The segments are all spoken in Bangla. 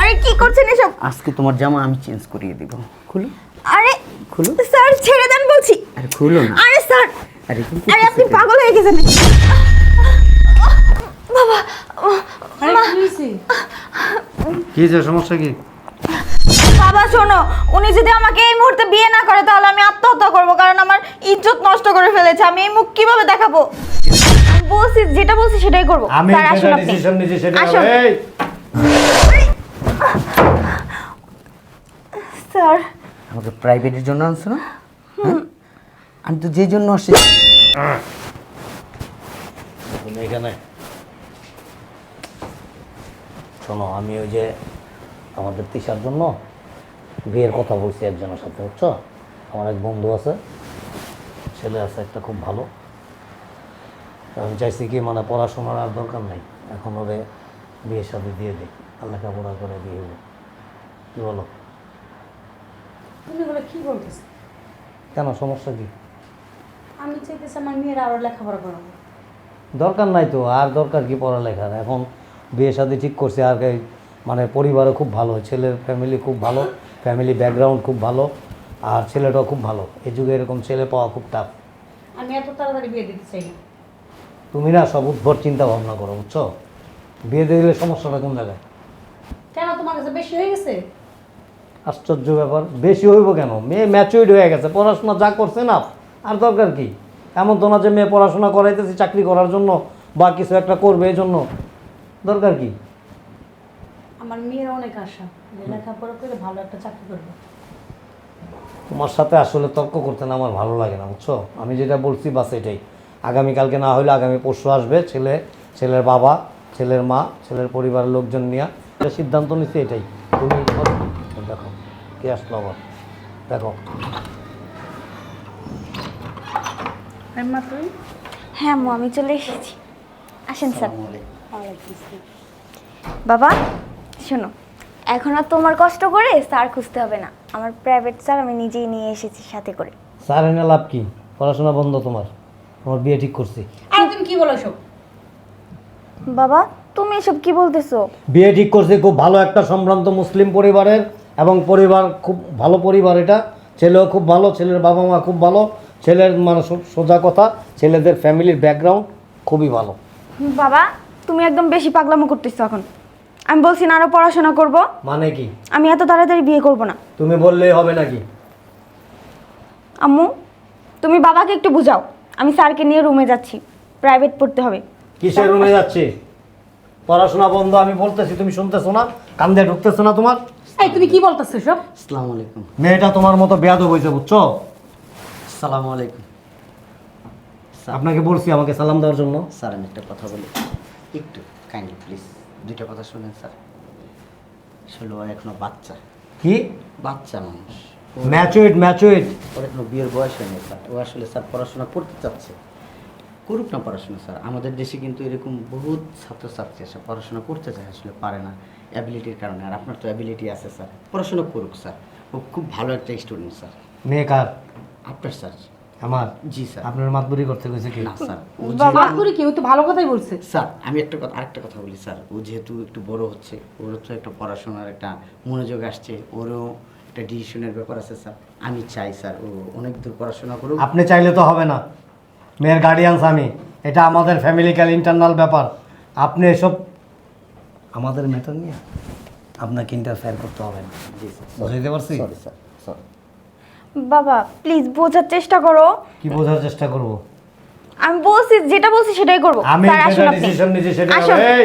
আরে কি করছেন এসব? আজকে তোমার জামা আমি চেঞ্জ করিয়ে দিব। খুলো। আরে খুলো। স্যার ছেড়ে দেন বলছি। আরে খুলো না। আরে স্যার আরে কি আরে আপনি পাগল হয়ে গেছেন। বাবা কি যে সমস্যা কি? বাবা শোনো উনি যদি আমাকে এই মুহূর্তে বিয়ে না করে তাহলে আমি আত্মহত্যা করব কারণ আমার ইজ্জত নষ্ট করে ফেলেছে। আমি এই মুখ কীভাবে দেখাবো? বলছি যেটা বলছি সেটাই করব। আমি স্যার আসুন আপনি। ডিসিশন নিয়েছি সেটা আসুন। এই, স্যার। আমাকে প্রাইভেটের জন্য আনছো না? হ্যাঁ? আমি তো যে জন্য আসছি তুমি এখানে। শোনো আমি ওই যে আমাদের তিসার জন্য বিয়ের কথা বলছি একজনের সাথে বুঝছ? আমার এক বন্ধু আছে। ছেলে আছে একটা খুব ভালো। আমি চাইছি কি মানে পড়াশোনার আর দরকার নেই। এখন ওরে বিয়ের সাথে দিয়ে দিই। লেখাপড়া করে বিয়ে হব কী বলো? তুমি বলে কি বলতেছ? কেন সমস্যা কি? আমি চাইতেছি আমার মেয়েরা আরও লেখাপড়া করাবো। দরকার নাই তো আর দরকার কি পড়ালেখার? এখন বিয়ে শাদী ঠিক করছে আর মানে পরিবারও খুব ভালো ছেলের ফ্যামিলি খুব ভালো ফ্যামিলি ব্যাকগ্রাউন্ড খুব ভালো আর ছেলেটাও খুব ভালো। এই যুগে এরকম ছেলে পাওয়া খুব টাফ আমি এত তাড়াতাড়ি বিয়ে দিতে চাই না। তুমি না সব উদ্ভট চিন্তা ভাবনা করো বুঝছ? বিয়ে দিয়ে দিলে সমস্যাটা কোন জায়গায়? কেন তোমার কাছে বেশি হয়ে গেছে? আশ্চর্য ব্যাপার। বেশি হইব কেন? মেয়ে ম্যাচুইড হয়ে গেছে পড়াশোনা যা করছে না আর দরকার কি? এমন তো না যে মেয়ে পড়াশোনা করাইতেছে চাকরি করার জন্য বা কিছু একটা করবে এই জন্য দরকার কি? আমার মেয়ের অনেক আশা যে লেখাপড়া করে ভালো একটা চাকরি করবে। তোমার সাথে আসলে তর্ক করতে না আমার ভালো লাগে না বুঝছ? আমি যেটা বলছি বাস এটাই। আগামীকালকে না হলে আগামী পরশু আসবে ছেলে ছেলের বাবা ছেলের মা ছেলের পরিবারের লোকজন নিয়ে। এটা সিদ্ধান্ত নিচ্ছি এটাই। তুমি দেখো কে আসলো আবার? দেখো। হ্যাঁ আম্মু আমি চলে এসেছি। আসেন স্যার। বাবা শোনো এখন আর তোমার কষ্ট করে স্যার খুঁজতে হবে না। আমার প্রাইভেট স্যার আমি নিজেই নিয়ে এসেছি সাথে করে। স্যার এনে লাভ কি? পড়াশোনা বন্ধ তোমার। তোমার বিয়ে ঠিক করছি। আর তুমি কি বলো সব বাবা তুমি এসব কি বলতেছো? বিয়ে ঠিক করছি খুব ভালো একটা সম্ভ্রান্ত মুসলিম পরিবারের এবং পরিবার খুব ভালো পরিবার এটা। ছেলেও খুব ভালো ছেলের বাবা মা খুব ভালো। ছেলের মানে সোজা কথা ছেলেদের ফ্যামিলির ব্যাকগ্রাউন্ড খুবই ভালো। বাবা তুমি একদম বেশি পাগলামো করতেছো এখন। আমি বলছি না আরও পড়াশোনা করব। মানে কি? আমি এত তাড়াতাড়ি বিয়ে করব না। তুমি বললেই হবে নাকি? আম্মু তুমি বাবাকে একটু বুঝাও। আমি স্যারকে নিয়ে রুমে যাচ্ছি। প্রাইভেট পড়তে হবে। কিসের রুমে যাচ্ছে? পড়াশোনা বন্ধ আমি বলতেছি তুমি শুনতেছো না? কান দিয়ে ঢুকতেছো না তোমার? এই তুমি কি বলতেছো সব আসসালামু আলাইকুম। মেয়েটা তোমার মতো বেয়াদ হয়েছে বুঝছ? আসসালামু আলাইকুম। আপনাকে বলছি আমাকে সালাম দেওয়ার জন্য। স্যার আমি একটা কথা বলি। একটু কাইন্ডলি প্লিজ দুইটা কথা শুনেন স্যার। ও এখনও বাচ্চা। কি? বাচ্চা মানুষ। ম্যাচুইড ম্যাচুইড ওর এখনও বিয়ের বয়স হয়নি স্যার ও আসলে স্যার পড়াশোনা করতে চাচ্ছে। করুক না পড়াশোনা স্যার। আমাদের দেশে কিন্তু এরকম বহুত ছাত্রছাত্রী আছে পড়াশোনা করতে চায় আসলে পারে না অ্যাবিলিটির কারণে। আর আপনার তো অ্যাবিলিটি আছে স্যার। পড়াশোনা করুক স্যার। ও খুব ভালো একটা স্টুডেন্ট স্যার। মেয়ে কার আপনার স্যার? আমার? জি স্যার। আপনার মাতবুরি করতে গেছে কি? না স্যার। বাপ কি? ও তো ভালো কথাই বলছে। স্যার আমি একটা কথা আরেকটা কথা বলি স্যার। ও যেহেতু একটু বড় হচ্ছে ওর তো একটা পড়াশোনার একটা মনোযোগ আসছে ওরও একটা ডিসিশনের ব্যাপার আছে স্যার। আমি চাই স্যার ও অনেক দূর পড়াশোনা করুক। আপনি চাইলে তো হবে না। মেয়ের গার্ডিয়ানস আমি। এটা আমাদের ফ্যামিলিক্যাল ইন্টারনাল ব্যাপার। আপনি এসব আমাদের ম্যাটার নিয়ে আপনাকে ইন্টারফেয়ার করতে হবে না। জি স্যার। বুঝাইতে পারছি? সরি স্যার সরি বাবা প্লিজ বোঝার চেষ্টা করো। কি বোঝার চেষ্টা করব? আমি বলছি যেটা বলছি সেটাই করব। আমি আসুন আপনি। ডিসিশন নিয়েছি সেটা। এই!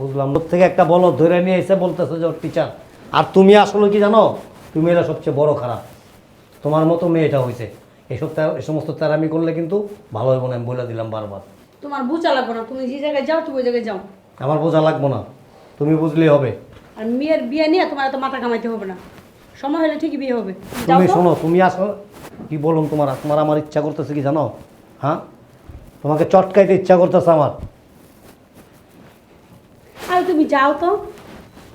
বুঝলাম। লোক থেকে একটা বলো ধরে নিয়ে এসে বলতেছে যে ওর টিচার আর তুমি আসলে কি জানো? তুমি এরা সবচেয়ে বড় খারাপ। তোমার মতো মেয়েটা হয়েছে এসব এই সমস্ত আমি করলে কিন্তু ভালো হবে না আমি বলে দিলাম বারবার। তোমার বোঝা লাগবে না তুমি যে জায়গায় যাও তুমি ওই জায়গায় যাও। আমার বোঝা লাগবো না। তুমি বুঝলেই হবে। আর মেয়ের বিয়ে নিয়ে তোমার এত মাথা কামাইতে হবে না। সময় হলে ঠিকই বিয়ে হবে। তুমি শোনো তুমি আসো। কি বলুন তোমার? তোমার আমার ইচ্ছা করতেছে কি জানো? হ্যাঁ? তোমাকে চটকাইতে ইচ্ছা করতেছে আমার। আর তুমি যাও তো।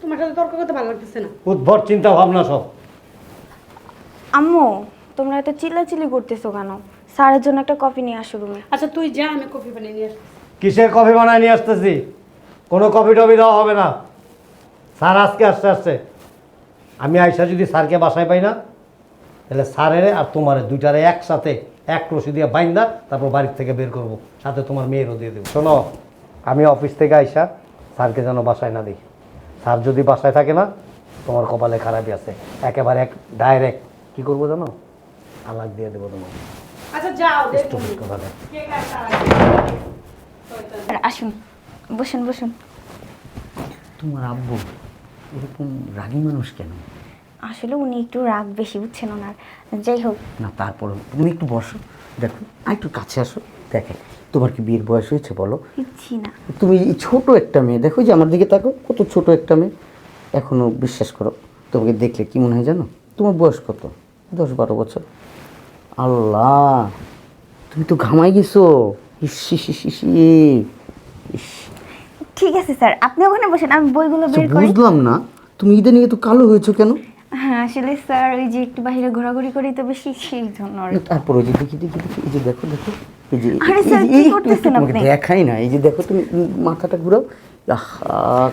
তোমার সাথে তর্ক করতে ভালো লাগতেছে না। উদ্ভট চিন্তা ভাবনা সব। আম্মু তোমরা এত চিল্লাচিল্লি করতেছো কেন? স্যারের জন্য একটা কফি নিয়ে আসো রুমে আচ্ছা তুই যা আমি কফি বানিয়ে নিয়ে আসছি। কিসের কফি বানায় নিয়ে আসতেছি? কোনো কফি টফি দেওয়া হবে না। স্যার আজকে আসতে আসছে। আমি আইসা যদি স্যারকে বাসায় পাই না তাহলে স্যারের আর তোমার দুইটারে একসাথে এক রশি দিয়ে বাইন্দা তারপর বাড়ির থেকে বের করব। সাথে তোমার মেয়েরও দিয়ে দেবো। শোনো আমি অফিস থেকে আইসা স্যারকে যেন বাসায় না দেখি। স্যার যদি বাসায় থাকে না তোমার কপালে খারাপই আছে। একেবারে এক ডাইরেক্ট কি করব জানো? আলাগ দিয়ে দেবো তোমার আচ্ছা যাও। আসুন বসুন বসুন। তোমার আব্বু এরকম রাগী মানুষ কেন? আসলে উনি একটু রাগ বেশি বুঝছেন ওনার। যাই হোক। না তারপরে তুমি একটু বসো। দেখো আর একটু কাছে আসো। দেখে। তোমার কি বিয়ের বয়স হয়েছে বলো? না। তুমি ছোট একটা মেয়ে দেখো যে আমার দিকে তাকো কত ছোট একটা মেয়ে। এখনও বিশ্বাস করো তোমাকে দেখলে কি মনে হয় জানো? তোমার বয়স কত? দশ বারো বছর। আল্লাহ তুমি তো ঘামাই গেছো। ঠিক আছে স্যার আপনি ওখানে বসেন আমি বইগুলো আচ্ছা, বের করি। বুঝলাম না। তুমি ইদানিং তো কালো হয়েছো কেন? হ্যাঁ আসলে স্যার ওই যে একটু বাইরে ঘোরাঘুরি করি তো বেশি সেই জন্য। তারপর ওই যে দেখি দেখি দেখি এই যে দেখো দেখো। এই যে এই তোমাকে দেখাই না এই যে দেখো তুমি মাথাটা ঘুরাও।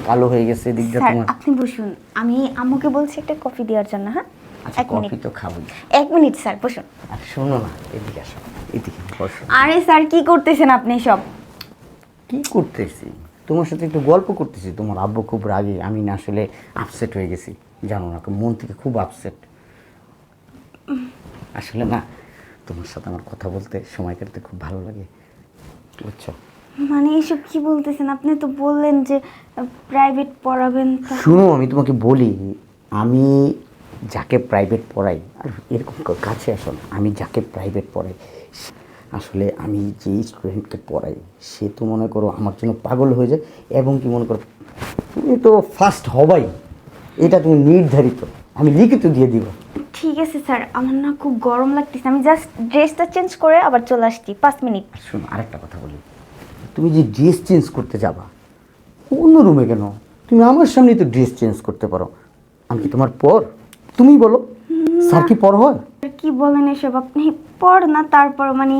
কালো হয়ে গেছে স্যার তোমার। আপনি বসুন। আমি আম্মুকে বলছি একটা কফি দেওয়ার জন্য হ্যাঁ? আচ্ছা এক মিনিট। কফি তো খাবোই। এক মিনিট স্যার বসুন। আর শোনো না এদিকে আসো এদিকে বসো। আরে স্যার কি করতেছেন আপনি সব? কি করতেছি? তোমার সাথে একটু গল্প করতেছি তোমার আব্বু খুব রাগী আমি না আসলে আপসেট হয়ে গেছি। জানো না মন থেকে খুব আপসেট আসলে না তোমার সাথে আমার কথা বলতে সময় কাটতে খুব ভালো লাগে। বুঝছ? মানে এইসব কি বলতেছেন? আপনি তো বললেন যে প্রাইভেট পড়াবেন শুনো আমি তোমাকে বলি আমি যাকে প্রাইভেট পড়াই আর এরকম কাছে আসো না, আমি যাকে প্রাইভেট পড়াই আসলে আমি যে স্টুডেন্টকে পড়াই সে তো মনে করো আমার জন্য পাগল হয়ে যায় এবং কি মনে করো তুমি তো ফার্স্ট হবাই। এটা তুমি নির্ধারিত। আমি লিখিত দিয়ে দিব। ঠিক আছে স্যার। আমার না খুব গরম লাগতেছে। আমি জাস্ট ড্রেসটা চেঞ্জ করে আবার চলে আসছি। পাঁচ মিনিট। শোনো আরেকটা কথা বলি। তুমি যে ড্রেস চেঞ্জ করতে যাবা অন্য রুমে কেন? তুমি আমার সামনেই তো ড্রেস চেঞ্জ করতে পারো। আমি কি তোমার পর? তুমি বলো। স্যার কি পর হয়? কি বলেন এসব? আপনি পড় না তারপর। মানে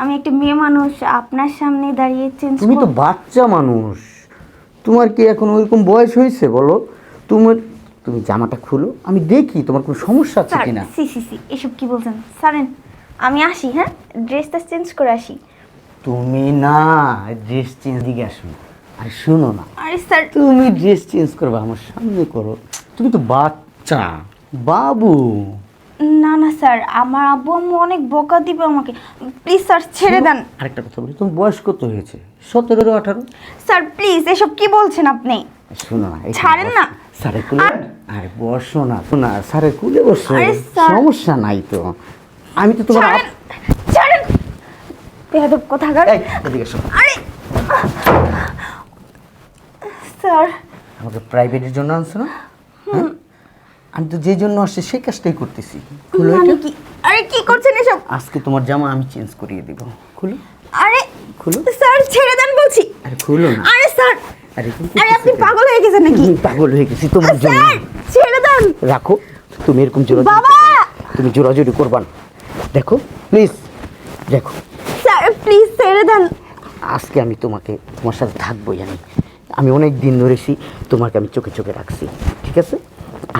আমি একটা মেয়ে মানুষ আপনার সামনে দাঁড়িয়ে চেঞ্জ তুমি তো বাচ্চা মানুষ। তোমার কি এখন ওইরকম বয়স হয়েছে বলো? তোমার তুমি জামাটা খুলো আমি দেখি তোমার কোনো সমস্যা আছে স্যার কিনা। সি সি সি এসব কি বলছেন? স্যারেন আমি আসি হ্যাঁ? ড্রেসটা চেঞ্জ করে আসি। তুমি না ড্রেস চেঞ্জ দিকে আসো আর শোনো না। আরে স্যার তুমি ড্রেস চেঞ্জ করবে আমার সামনে করো। তুমি তো বাচ্চা। বাবু। না না স্যার। আমার আব্বু আম্মু অনেক বকা দিবে আমাকে। প্লিজ স্যার ছেড়ে দেন। আরেকটা কথা বলি। তোমার বয়স কত হয়েছে? সতেরো আঠারো? স্যার প্লিজ এসব কি বলছেন আপনি? শোনো না ছাড়েন না। স্যারে কুলে আরে বসো না শোনা স্যারে কুলে বসো। সমস্যা নাই তো। আমি তো তোমার ছাড়েন বেয়াদব কোথাকার। এদিকে এসো। আরে স্যার। আমাকে প্রাইভেটের জন্য আনছো না? হ্যাঁ? আমি তো যে জন্য আসছি সেই কাজটাই করতেছি। খুলো এটা। কি আরে কি করছেন এসব? আজকে তোমার জামা আমি চেঞ্জ করিয়ে দিব। খুলো। আরে খুলো। স্যার ছেড়ে দেন বলছি। আরে খুলো না। আরে স্যার আরে আরে আপনি পাগল হয়ে গেছেন নাকি? পাগল হয়ে গেছি তোমার জন্য। ছেড়ে দেন। রাখো তুমি এরকম জোরা বাবা! তুমি জোরাজোরি করবা না। দেখো প্লিজ দেখো। স্যার প্লিজ ছেড়ে দেন। আজকে আমি তোমাকে তোমার সাথে থাকবোই আমি। আমি অনেক দিন ধরেছি তোমাকে আমি চোখে চোখে রাখছি। ঠিক আছে?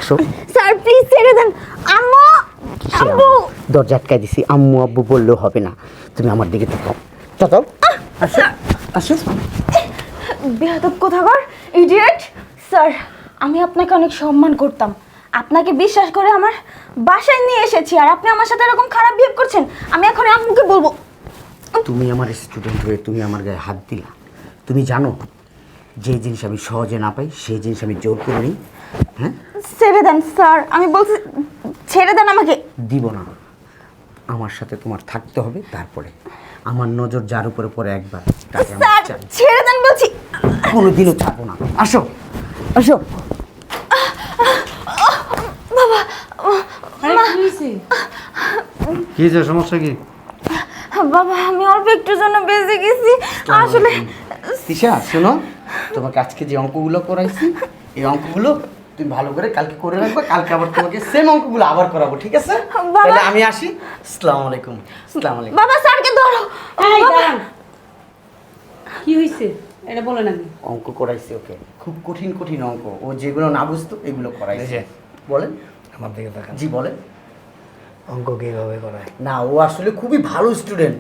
আসো। স্যার প্লিজ ছেড়ে দেন। আম্মু আব্বু আম্মু? দরজা আটকায় দিছি। আম্মু আব্বু বললেও হবে না। তুমি আমার দিকে তাকাও। তাকাও। আসো। আসো। বেহাদব কোথাকার? ইডিয়েট স্যার আমি আপনাকে অনেক সম্মান করতাম। আপনাকে বিশ্বাস করে আমার বাসায় নিয়ে এসেছি। আর আপনি আমার সাথে এরকম খারাপ বিহেভ করছেন আমি এখন আম্মুকে বলব। তুমি আমার স্টুডেন্ট হয়ে তুমি আমার গায়ে হাত দিলা। তুমি জানো যে জিনিস আমি সহজে না পাই সেই জিনিস আমি জোর করে নিই। হ্যাঁ? ছেড়ে দেন স্যার। আমি বলছি ছেড়ে দেন আমাকে। দিব না। আমার সাথে তোমার থাকতে হবে তারপরে। আমার নজর যার উপরে পড়ে একবার তাকে আমার স্যার চাই। ছেড়ে দেন বলছি। কোনোদিনও থাকব না। আসো। আসো। আরে কি হয়েছে? কি যে সমস্যা কি? বাবা আমি অল্প একটুর জন্য বেঁচে গেছি। আসলে তিশা শোনো তোমাকে আজকে যে অঙ্কগুলো করাইছি এই অঙ্কগুলো তুমি ভালো করে কালকে করে রাখবে কালকে আবার তোমাকে সেম অঙ্কগুলো আবার করাবো ঠিক আছে? তাহলে আমি আসি। আসসালামু আলাইকুম আসসালামু আলাইকুম। বাবা স্যারকে ধরো। এই দাঁড়ান। কি হয়েছে এটা বলেন আগে। অঙ্ক করাইছি ওকে। খুব কঠিন কঠিন অঙ্ক। ও যেগুলো না বুঝতো এগুলো করাইছে। বলেন। আমার দিকে দেখেন জি বলেন। অঙ্ক কীভাবে করায়? না ও আসলে খুবই ভালো স্টুডেন্ট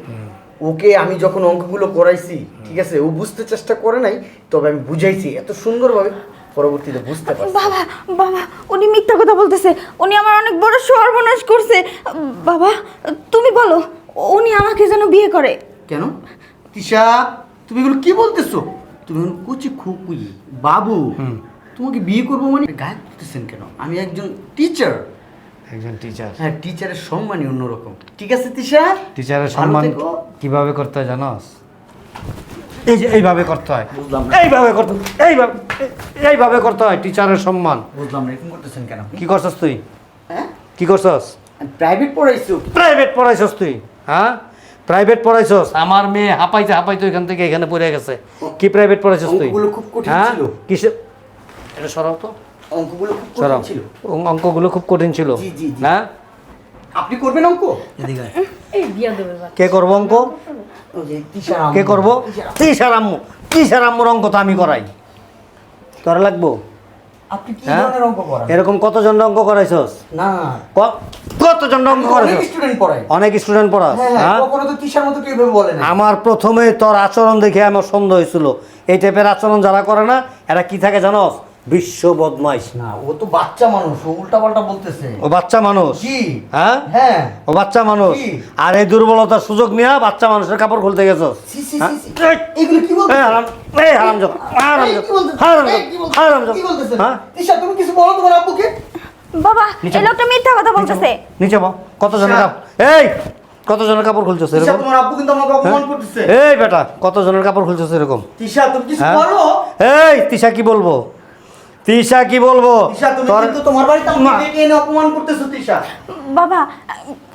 ওকে আমি যখন অঙ্কগুলো করাইছি ঠিক আছে ও বুঝতে চেষ্টা করে নাই তবে আমি বুঝাইছি এত সুন্দরভাবে। পরবর্তীতে বুঝতে পারছি। বাবা বাবা উনি মিথ্যা কথা বলতেছে। উনি আমার অনেক বড় সর্বনাশ করছে। বাবা তুমি বলো উনি আমাকে যেন বিয়ে করে। কেন? তিশা তুমি এগুলো কি বলতেছো? তুমি এখন কুচি খুকুই বাবু। তোমাকে বিয়ে করব মানে গায়ে করতেছেন কেন? আমি একজন টিচার একজন টিচার হ্যাঁ টিচারের সম্মানই অন্যরকম। ঠিক আছে তিশা? টিচারের সম্মান কীভাবে করতে হয় জানোস? এই যে এইভাবে করতে হয়। বুঝলাম এইভাবে করতে এইভাবে এই- এইভাবে করতে হয় টিচারের সম্মান। বুঝলাম না এরকম করতেছেন কেন? আপনি কি করছস তুই? হ্যাঁ? কি করছস? প্রাইভেট পড়াইছো? প্রাইভেট পড়াইছস তুই হ্যাঁ? প্রাইভেট পড়াইছস? আমার মেয়ে হাঁপাইতে হাঁপাইতে ওইখান থেকে এখানে পড়ে গেছে। কি প্রাইভেট পড়াইছস তুই? অঙ্কগুলো খুব কঠিন হ্যাঁ? ছিল। কিসে? এটা সরাও তো। অঙ্কগুলো খুব সরাও। কঠিন ছিল। অং- অঙ্কগুলো খুব কঠিন ছিল। জি, জি, জি। হ্যাঁ? আপনি করবেন অঙ্ক? এদিকে আয়। এই বিয়া দেবে কে করব অঙ্ক? ওই যে তিশা কে করব। তিসার আম্মু। তিসার আম্মুর অঙ্ক তো আমি করাই। তোরা লাগবো? আপনি কি হ্যাঁ? ধরনের অঙ্ক করান? এরকম কতজন অঙ্ক করাইছস? না। কতজন অঙ্ক অনেক স্টুডেন্ট পড়াই অনেক স্টুডেন্ট পড়াস হ্যাঁ হ্যাঁ হ্যাঁ? কখনো তো তিশার মতো কেউ বলে না। আমার প্রথমে তোর আচরণ দেখে আমার সন্দেহ হয়েছিল। এই টাইপের আচরণ যারা করে না এরা কি থাকে জানোস? বিশ্ব বদমাইশ। না ও তো বাচ্চা মানুষ ও উল্টা পাল্টা বলতেছে। ও বাচ্চা মানুষ? জি হ্যাঁ? হ্যাঁ। ও বাচ্চা মানুষ? আর এই দুর্বলতার সুযোগ নিয়ে বাচ্চা মানুষের কাপড় খুলতে সি হ্যাঁ? এগুলো কি হারাম এই হারাম হারাম কি? হারাম কি? হারাম কি বলতেছে? হ্যাঁ? তিশা তুমি কিছু বলো তোমার আব্বুকে? বাবা এই লোকটা মিথ্যা কথা বলতেছে। নিচে কতজনের কাপড় এই কতজনের কাপড় খুলছস এরকম? তোমার আব্বু কিন্তু আমাকে অপমান হ্যাঁ? করতেছে। এই বেটা কতজনের কাপড় খুলছস এরকম? তিশা তুমি কিছু? বলো। এই তিশা কি বলব? তিশা কি বলব? তিশা তুমি কিন্তু তোমার বাড়িতে আমাকে ডেকে এনে অপমান করতেছো তিশা। বাবা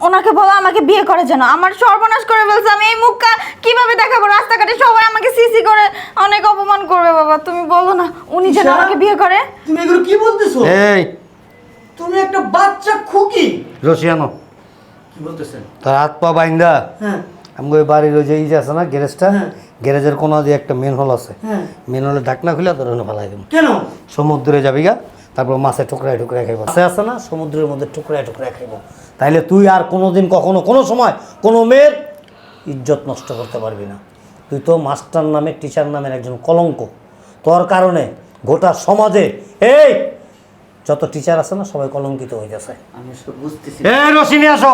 ওনাকে বলো আমাকে বিয়ে করে যেন। আমার সর্বনাশ করে ফেলছে। আমি এই মুখটা কীভাবে দেখাবো? রাস্তাঘাটে সবাই আমাকে সিসি করে অনেক অপমান করবে বাবা। তুমি বলো না উনি যেন আমাকে বিয়ে করে? তুমি এগুলো কি বলতেছো? এই। তুমি একটা বাচ্চা খুকি। রসিয়ানো কি বলতেছেন? তোর হাত পা বাইন্দা। হ্যাঁ। আমি ওই বাড়ির ওই যে যে আছে না গ্যারেজটা হ্যাঁ। গ্যারেজের কোনা দিয়ে একটা মেন হল আছে হ্যাঁ। মেন হলে ঢাকনা খুলে তোর ফেলাই দেবো। কেন? সমুদ্রে যাবি গা তারপর মাছে টুকরায় টুকরায় খাইব। মাছে আছে না? সমুদ্রের মধ্যে টুকরায় টুকরায় খাইব। তাইলে তুই আর কোনোদিন কখনো কোনো সময় কোনো মেয়ের ইজ্জত নষ্ট করতে পারবি না। তুই তো মাস্টার নামে টিচার নামের একজন কলঙ্ক। তোর কারণে গোটা সমাজে এই যত টিচার আছে না সবাই কলঙ্কিত হয়ে যাচ্ছে আমি আসলে বুঝতেছি। এ রসিনী আসো।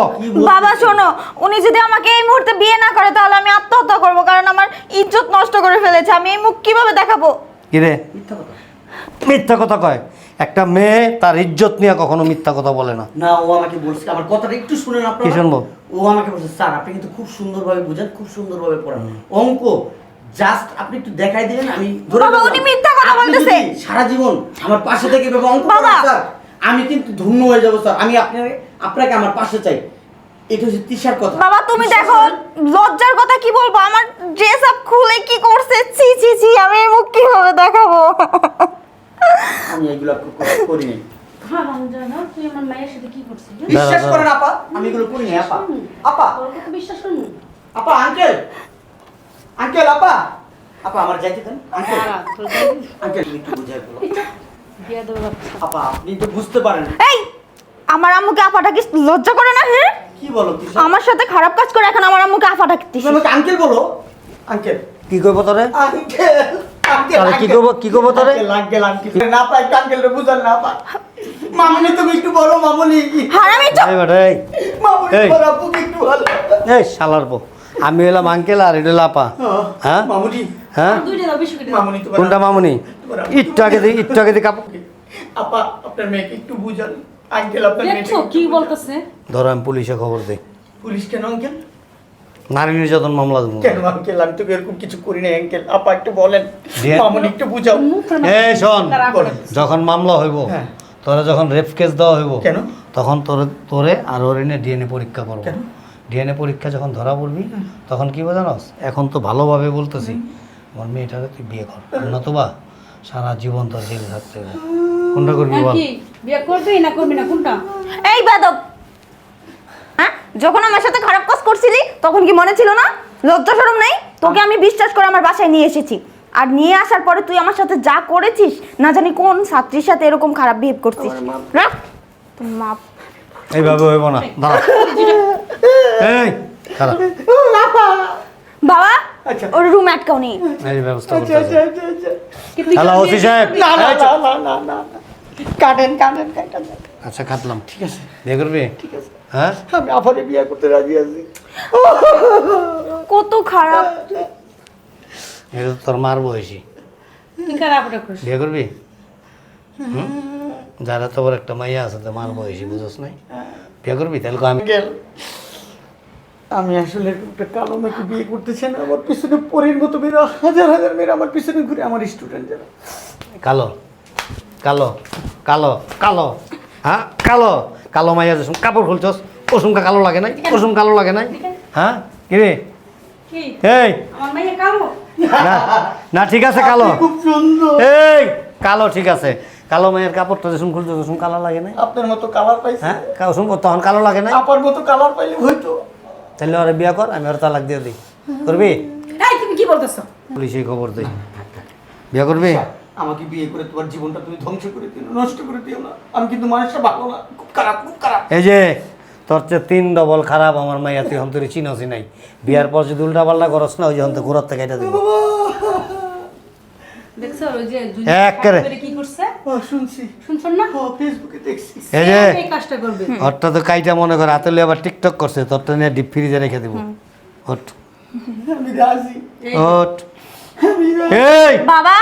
বাবা শোনো উনি যদি আমাকে এই মুহূর্তে বিয়ে না করে তাহলে আমি আত্মহত্যা করব কারণ আমার ইজ্জত নষ্ট করে ফেলেছে। আমি এই মুখ কীভাবে দেখাবো? কিরে মিথ্যা কথা। মিথ্যা কথা কয়। একটা মেয়ে তার ইজ্জত নিয়ে কখনো মিথ্যা কথা বলে না। না ও আমাকে বলছে। আমার কথাটা একটু শুনেন আপনারা। কি শুনব? ও আমাকে বলছে স্যার আপনি কিন্তু খুব সুন্দরভাবে বুঝেন খুব সুন্দরভাবে পড়ান। অঙ্ক জাস্ট আপনি একটু দেখাই দিলেন আমি বাবা, উনি মিথ্যা কথা বলতেছে। সারা জীবন আমার পাশে থেকে এভাবে অঙ্ক স্যার আমি কিন্তু ধন্য হয়ে যাব স্যার। আমি আপনাকে আপনাকে আমার পাশে চাই। এটা হচ্ছে তিশার কথা। বাবা তুমি দেখো লজ্জার কথা কি বলব? আমার ড্রেস আপ খুলে কি করছে? ছি ছি ছি আমি এই মুখ কীভাবে দেখাবো? আমি এগুলো করিনি হ্যাঁ রমজান তুই আমার মায়ের সাথে কি করছিস? হ্যাঁ? বিশ্বাস। করেন আপা আমি এগুলো করিনি আপা আপা। বিশ্বাস করুন আপা আঙ্কেল আঙ্কেল আপা? আপা আমার যাইতে দেন। আঙ্কেল আঙ্কেল একটু বুঝাই বলো। আপা আপনি তো বুঝতে পারেন। এই আমার আম্মুকে আপাটা কি লজ্জা করে না হ্যাঁ কি বলো আমার সাথে খারাপ কাজ করে এখন আমার আম্মুকে আপাটা তুমি আমাকে আঙ্কেল বলো। আঙ্কেল। কি করব তোরে? আঙ্কেল আঙ্কেল তাহলে কি করব কি করব তোরে? আঙ্কেল না পাই আঙ্কেল রে বুঝান না পাই মামনি তুমি একটু বলো মামনি। হারামি চোখ এই। বলো আপু একটু বলো। এই শালার পো আমি হলাম আঙ্কেল আর এটা হলো আপা। হ্যাঁ? হ্যাঁ? কোনটা মামুনি? একটু আগে দিই একটু আগে দিই কাপড় আপা আপনার মেয়েকে একটু বুঝান। আঙ্কেল আপনার দেখছ কি বলতেছে? ধরো আমি পুলিশে খবর দিই। পুলিশ কেন আঙ্কেল নারী নির্যাতন মামলা দেবো। কেন আঙ্কেল আমি তো এরকম কিছু করি না আঙ্কেল আপা একটু বলেন। দিয়ে- মামনি একটু বুঝাও। এই শোন। যখন মামলা হইব হ্যাঁ। তোরা যখন রেপ কেস দেওয়া হইব কেন? তখন তোরে তোরে আর ওর এনে ডিএনএ পরীক্ষা করব। কেন? ডিএনএ পরীক্ষা যখন ধরা পড়বি তখন কি বোঝানোস? এখন তো ভালোভাবে বলতেছি আমার মেয়েটাকে তুই বিয়ে কর। নতুবা সারা জীবন তোর জেলে থাকতে হবে। কোনটা করবি হ্যাঁ বল বিয়ে করবি না করবি না? কোনটা? এই বেদব! হ্যাঁ? যখন আমার সাথে খারাপ কাজ করছিলি তখন কি মনে ছিল না? লজ্জা শরম নাই? তোকে আমি বিশ্বাস করে আমার বাসায় নিয়ে এসেছি। আর নিয়ে আসার পরে তুই আমার সাথে যা করেছিস না জানি কোন ছাত্রীর সাথে এরকম খারাপ বিহেভ করছিস। রাখ! তোর মা এইভাবে হইব না। দাঁড়া। এই খারাপ বাবা ওর রুম আটকাও নেই। এই ব্যবস্থা আচ্ছা আচ্ছা আচ্ছা আচ্ছা। হ্যালো ওসি সাহেব। না না না না কাটেন কাটেন কাটেন। আচ্ছা কাটলাম ঠিক আছে। বিয়ে করবি? ঠিক আছে। হ্যাঁ? আমি আফারে বিয়ে করতে রাজি আছি। কত খারাপ। এটা তোর মার বয়সী। খারাপ বিয়ে করবি? যারা তো ওর একটা মাইয়া আছে তো মার বয়সী বুঝোস নাই? বিয়ে করবি? তাহলে আমি গেল। আমি আসলে একটা কালো মেয়েকে বিয়ে করতেছি না। আমার পিছনে পরের মতো মেয়েরা হাজার হাজার মেয়েরা আমার পিছনে ঘুরে আমার স্টুডেন্ট যারা। কালো কালো কালো কালো হ্যাঁ? কালো কালো মাইয়া যে কাপড় খুলছস ওসুমকা কালো লাগে নাই? ওসুম কালো লাগে নাই? হ্যাঁ? কিরে কি? এই। আমার মেয়ে কালো? না না ঠিক আছে কালো। খুব সুন্দর। এই কালো ঠিক আছে। কালো মায়ের কাপড়টা যেসম খুলতে ওসুম কালো লাগে নাই? আপনার মতো কালার পাইছে। হ্যাঁ? ওসুম তখন কালো লাগে নাই? আপনার মতো কালার পাইলে হয়তো তাহলে ওরে বিয়া কর আমি ওর তালাক দিয়ে দিই। করবি? এই তুমি কি বলতেছো? পুলিশে খবর দিই। বিয়া করবি? আমাকে বিয়ে করে তোমার জীবনটা তুমি ধ্বংস করে দিও না, নষ্ট করে দিও না। আমি কিন্তু মানুষটা ভালো না খুব খারাপ খুব খারাপ। এই যে তোর চেয়ে তিন ডবল খারাপ আমার মাইয়া তুই হন্তরি চিনসি নাই। বিয়ার পর যদি উল্টা পাল্টা করস না ওই যে হন্ত ঘুরার থেকে এটা দিব। দেখছ ওই যে এক্কেরে। করে। কি করছে? শুনছি। শুনছো না? ফেসবুকে দেখছি। এই যে এই কাজটা করবে তো কাইটা মনে করে হাতে আবার টিকটক করছে তোরটা নিয়ে ডিপ ফ্রিজে রেখে দিব। ওট আমি রাজি। ওট এই! বাবা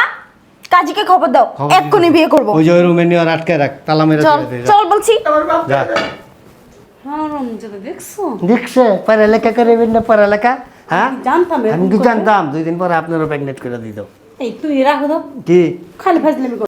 কাজীকে খবর দাও এক্ষুনি বিয়ে করব। ওই যে রুমে নিয়ে আটকে রাখ তালা মেরে দে। চল বলছি। যা। হ্যাঁ রমজাদা দেখছ। দেখছে পড়ালেখা করবেন না পড়ালেখা হ্যাঁ? জানতাম আমি কি জানতাম? দুই দিন পরে আপনারও প্রেগনেন্ট করে দিত এই তুই রাখো দাও। কি? খালি ফাজলামি